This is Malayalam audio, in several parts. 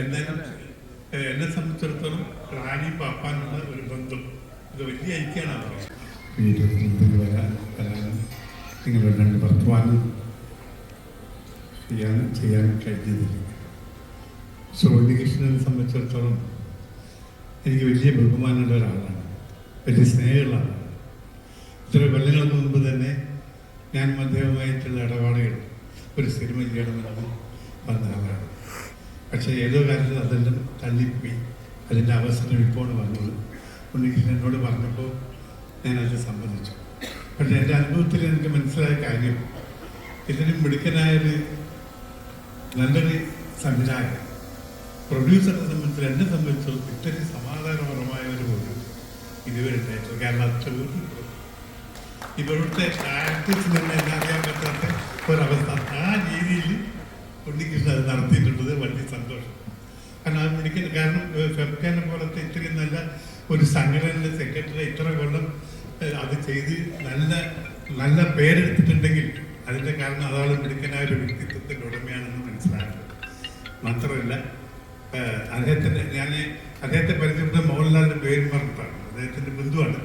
എന്തായാലും എന്നെ സംബന്ധിച്ചിടത്തോളം റാണി പാപ്പാനുള്ള ഒരു ബന്ധം. ഇത് വലിയ ഐക്യാണ് നിങ്ങളുടെ രണ്ട് വർത്തമാനം ചെയ്യാൻ ചെയ്യാൻ കഴിഞ്ഞതില്ല ശ്രോതികൃഷ്ണനെ സംബന്ധിച്ചിടത്തോളം എനിക്ക് വലിയ ബഹുമാനമുള്ള ഒരാളാണ്. വലിയ സ്നേഹമുള്ള ആളാണ്. ഇത്ര കൊല്ലങ്ങൾക്ക് മുമ്പ് തന്നെ ഞാൻ അദ്ദേഹവുമായിട്ടുള്ള ഇടപാടുകൾ ഒരു സിനിമ ചെയ്യണമെന്ന് വന്ന ആളാണ് പക്ഷേ ഏതോ കാര്യത്തിൽ അതെല്ലാം തള്ളിപ്പോയി. അതിന്റെ അവസരം ഇപ്പോൾ വന്നത്. ഉണ്ണികൃഷ്ണൻ എന്നോട് പറഞ്ഞപ്പോൾ ഞാനത് സമ്മതിച്ചു. പക്ഷേ എന്റെ അനുഭവത്തിൽ എനിക്ക് മനസ്സിലായ കാര്യം ഇതിന് മിടുക്കനായൊരു നല്ലൊരു സംവിധായകൻ പ്രൊഡ്യൂസറിനെ സംബന്ധിച്ച് എന്നെ സംബന്ധിച്ച് ഇത്രയും സമാധാനപരമായ ഒരു പ്രൊഡ്യൂസർ ഇതുവരെ ഉണ്ടായിട്ടുള്ളൂ കാരണം അത്ര ഇവരുടെ ആക്ടേഴ്സിന് തന്നെ എന്നെ അറിയാൻ പറ്റാത്ത ഒരവസ്ഥ. ആ രീതിയിൽ ഉണ്ണികൃഷ്ണൻ അത് നടത്തിയിട്ടുള്ളത് വലിയ സന്തോഷം. കാരണം അത് മെഡിക്കൽ കാരണം ഫെബ്കാനെ പോലത്തെ ഇത്രയും നല്ല ഒരു സംഘടനയുടെ സെക്രട്ടറി ഇത്ര കൊല്ലം അത് ചെയ്ത് നല്ല നല്ല പേരെടുത്തിട്ടുണ്ടെങ്കിൽ അതിന്റെ കാരണം അതാണ് മിടുക്കനായ ഒരു വ്യക്തിത്വത്തിന്റെ ഉടമയാണെന്ന് മനസ്സിലാക്കുന്നത്. മാത്രമല്ല അദ്ദേഹത്തിന്റെ ഞാൻ അദ്ദേഹത്തെ പരിചയപ്പെട്ട മോഹൻലാലിന്റെ പേര് പറഞ്ഞിട്ടാണ്. അദ്ദേഹത്തിന്റെ ബന്ധുവാണ്.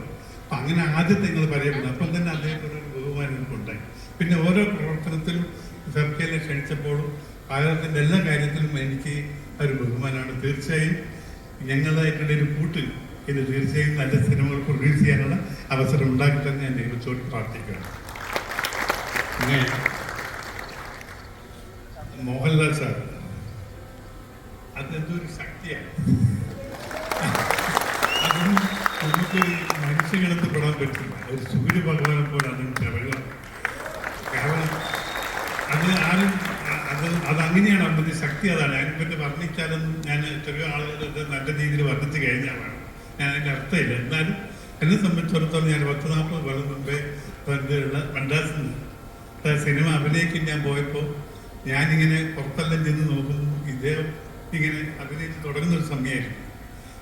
അപ്പം അങ്ങനെ ആദ്യം നിങ്ങൾ പരിചയപ്പെടുന്നത്. അപ്പം തന്നെ അദ്ദേഹത്തിന് ഒരു ബഹുമാനം ഉണ്ടായി. പിന്നെ ഓരോ ഭാരതത്തിന്റെ എല്ലാ കാര്യത്തിലും എനിക്ക് ഒരു ബഹുമാനമാണ് തീർച്ചയായും ഞങ്ങളായിട്ടുള്ള ഒരു കൂട്ട് ഇത് തീർച്ചയായും നല്ല സിനിമകൾ പ്രൊഡ്യൂസ് ചെയ്യാനുള്ള അവസരം ഉണ്ടാക്കി ഞാൻ ദൈവത്തോട് പ്രാർത്ഥിക്കുകയാണ്. പിന്നെ മോഹൻലാൽ സാർ അതെന്തോ ഒരു ശക്തിയാണ്. അതും നമുക്ക് മനുഷ്യകളത്ത് പെടാൻ പറ്റില്ല. ഒരു സൂര്യ ഭഗവാനെ പോലെ അതും തിളങ്ങുക കാരണം അത് ആരും അ- അത് അത് അങ്ങനെയാണ് അതിന്റെ ശക്തി അതാണ്. ഞാൻ പിന്നെ വർണിച്ചാലും ഞാൻ ചെറിയ ആളുകൾ നല്ല രീതിയിൽ വർണിച്ച് കഴിഞ്ഞാണ് ഞാൻ അതിന്റെ അർത്ഥമില്ല. എന്നാലും എന്നെ സംബന്ധിച്ചിടത്തോളം ഞാൻ പത്ത് നാൽപ്പത് കൊല്ലം മുമ്പേ പണ്ടുള്ള മദ്രാസിൽ സിനിമ അഭിനയിക്കാൻ ഞാൻ പോയപ്പോൾ ഞാനിങ്ങനെ പുറത്തെല്ലാം ചെന്ന് നോക്കുന്നു. ഇദ്ദേഹം ഇങ്ങനെ അഭിനയിച്ച് തുടങ്ങുന്ന ഒരു സമയമായിരുന്നു.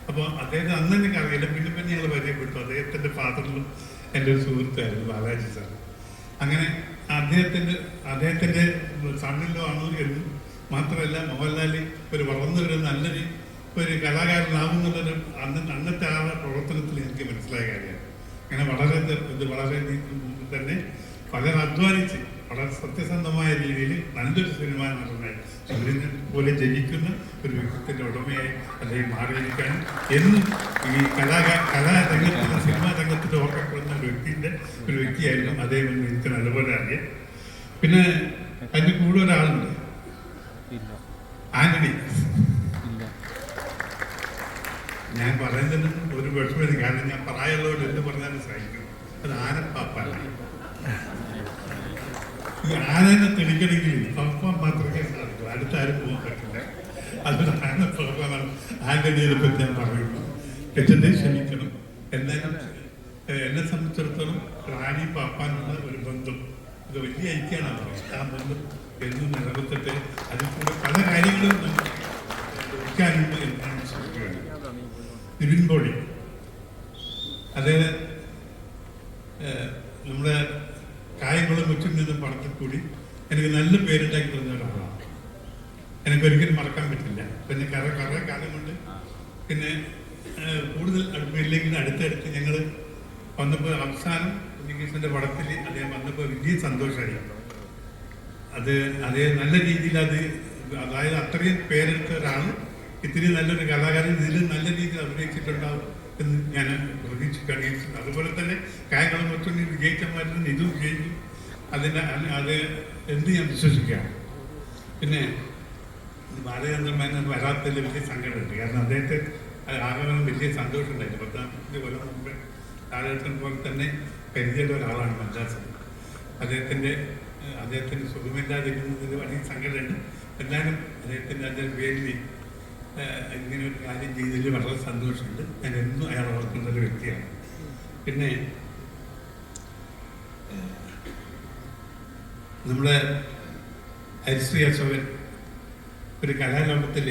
അപ്പോൾ അദ്ദേഹം അന്ന് എനിക്ക് അറിയില്ല. പിന്നെ പിന്നെ ഞങ്ങൾ പരിചയപ്പെട്ടു. അദ്ദേഹത്തിന്റെ ഫാദറിലും എന്റെ ഒരു സുഹൃത്തായിരുന്നു ബാലാജി സാർ. അങ്ങനെ അദ്ദേഹത്തിന്റെ അദ്ദേഹത്തിന്റെ സണ്ണിലോ ആണ് എന്നും മാത്രമല്ല മോഹൻലാൽ ഒരു വളർന്നു വരുന്ന നല്ലൊരു ഒരു കലാകാരനാവുന്നുള്ളൊരു അന്ന് അന്നത്തെ ആ പ്രവർത്തനത്തിൽ എനിക്ക് മനസ്സിലായ കാര്യമാണ്. അങ്ങനെ വളരെ ഇത് വളരെ തന്നെ വളരെ അധ്വാനിച്ച് വളരെ സത്യസന്ധമായ രീതിയിൽ നല്ലൊരു സിനിമ നടനായി സൂര്യനെ പോലെ ജനിക്കുന്ന ഒരു വ്യക്തിത്വത്തിന്റെ ഉടമയായി അല്ലെങ്കിൽ മാറിയിരിക്കാൻ എന്നും ഈ കലാകാ കലാരംഗത്തിന്റെ സിനിമാ രംഗത്തിൽ ഓർക്കപ്പെടുന്ന ഒരു വ്യക്തിന്റെ ഒരു വ്യക്തിയായിരുന്നു അദ്ദേഹം എനിക്ക് നല്ലപോലെ അറിയാം. പിന്നെ അതിന് കൂടെ ഒരാളുണ്ട്. ആന്റണി. ഇല്ല. ഞാൻ പറയുന്നതിന് ഒരു വിഷമമില്ല. കാരണം ഞാൻ പ്രായമുള്ളവർ എന്ത് പറഞ്ഞാലും സഹിക്കും. അത് ആനപ്പാപ്പല്ല ഈ ആനനെ തെളിക്കണമെങ്കിൽ പപ്പ മാത്രമേ സാധിക്കൂ. അടുത്ത ആരും പോകാൻ പറ്റില്ല. അതുകൊണ്ട് ആനപ്പാപ്പാണ് ആന്റണിയെ പറ്റി ഞാൻ പറയുന്നു. തെറ്റെന്നെ ക്ഷമിക്കണം. എന്നാലും എന്നെ സംബന്ധിച്ചിടത്തോളം റാണി പാപ്പാനുള്ള ഒരു ബന്ധം. ഇത് വലിയ ഐക്യമാണ്. അവർ ആ ബന്ധം എന്നും നിലനിർത്തട്ടെ അതിൽ കൂടെ പല കാര്യങ്ങളും നമുക്ക് എന്നാണ് ശ്രമിക്കുകയാണ് അത് നിവിൻ അദ്ദേഹം നമ്മുടെ കായംകുളം വെച്ചിൽ നിന്ന് കൂടി എനിക്ക് നല്ല പേരുണ്ടാക്കി തന്ന ഒരാളാണ്. എനിക്ക് ഒരിക്കലും മറക്കാൻ പറ്റില്ല. പിന്നെ കറ കറേ കാലം കൊണ്ട് പിന്നെ കൂടുതൽ അടുപ്പില്ലെങ്കിൽ അടുത്തടുത്ത് ഞങ്ങൾ വന്നപ്പോൾ അവസാനം ഉണ്ണികൃഷ്ണന്റെ പടത്തിൽ അദ്ദേഹം വന്നപ്പോൾ വലിയ സന്തോഷമായി. അത് അതേ നല്ല രീതിയിൽ അത് അതായത് അത്രയും പേരെടുത്തവരാണ്. ഇത്തിരി നല്ലൊരു കലാകാരൻ ഇതിൽ നല്ല രീതിയിൽ അഭിനയിച്ചിട്ടുണ്ടാവും എന്ന് ഞാൻ പ്രതീക്ഷ കഴിയിച്ചിട്ടുണ്ട് അതുപോലെ തന്നെ കായംകുളം മറ്റൊന്ന് വിജയിച്ചമാരും ഇതും വിജയിച്ചു അതിന്റെ അത് എന്ത് ഞാൻ വിശ്വസിക്കുകയാണ്. പിന്നെ ബാലചന്ദ്രൻ മേനോൻ വരാത്തതിൽ വലിയ സങ്കടമുണ്ട്. കാരണം അദ്ദേഹത്തെ ആകണം വലിയ സന്തോഷം ഉണ്ടായിരുന്നു പത്താമത്തെ കൊല്ലം മുമ്പ് കാലഘട്ടം പോലെ തന്നെ പരിചയമുള്ള ഒരാളാണ് മദ്രാസ് അദ്ദേഹത്തിന്റെ അദ്ദേഹത്തിന് സുഖമില്ലാതിരുന്നതിൽ വലിയ സങ്കടമുണ്ട്. എന്നാലും അദ്ദേഹത്തിന്റെ അതിന്റെ പേരിൽ ഇങ്ങനെ ഒരു കാര്യം ചെയ്തതിൽ വളരെ സന്തോഷമുണ്ട്. ഞാൻ എന്നും അയാൾ ഓർക്കുന്ന ഒരു വ്യക്തിയാണ്. പിന്നെ നമ്മുടെ ഹരിശ്രീ അശോകൻ ഒരു കലാലോകത്തിൽ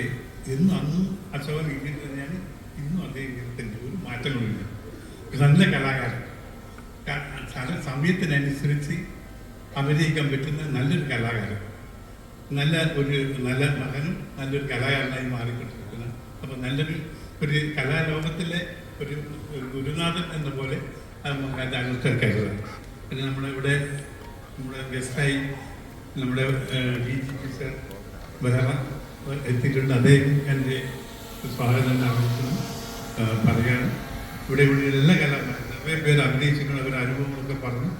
എന്നും അന്നും അശോകൻ ഇങ്ങനെ തന്നെയാണ്. ഇന്നും അദ്ദേഹം ഇങ്ങനെ തന്നെ ഒരു മാറ്റങ്ങളുമില്ല. ഒരു നല്ല കലാകാരൻ. സമയത്തിനനുസരിച്ച് അഭിനയിക്കാൻ പറ്റുന്ന നല്ലൊരു കലാകാരൻ. നല്ല ഒരു നല്ല മകനും നല്ലൊരു കലാകാരനായി മാറിക്കൊണ്ടിരിക്കുന്നത് അപ്പം നല്ലൊരു ഒരു കലാലോകത്തിലെ ഒരു ഗുരുനാഥൻ എന്ന പോലെ താങ്കൾക്ക് കരുതാം പിന്നെ നമ്മുടെ ഇവിടെ നമ്മുടെ ഗസ്റ്റായി നമ്മുടെ D G P sir Behera എത്തിയിട്ടുണ്ട്. അദ്ദേഹം എന്റെ സ്വാഗതം അറിയിക്കുന്നു. പറയുകയാണ്. ഇവിടെ ഇവിടെ എല്ലാ കലാകാരന്മാരും നിറയെ പേര് അഭിനയിച്ചിട്ടുണ്ട്. അവരുടെ അനുഭവങ്ങളൊക്കെ പറഞ്ഞു.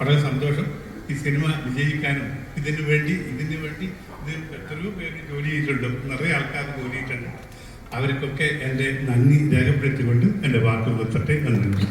വളരെ സന്തോഷം. ഈ സിനിമ വിജയിക്കാനും ഇതിന് വേണ്ടി ഇതിന് വേണ്ടി ഇത് എത്രയോ പേര് ജോലി ചെയ്തിട്ടുണ്ട്. നിറയെ ആൾക്കാർ ജോലി ചെയ്തിട്ടുണ്ട്. അവർക്കൊക്കെ എന്റെ നന്ദി രേഖപ്പെടുത്തിക്കൊണ്ട് എന്റെ വാക്കുകൾ നിർത്തട്ടെ. നന്ദി.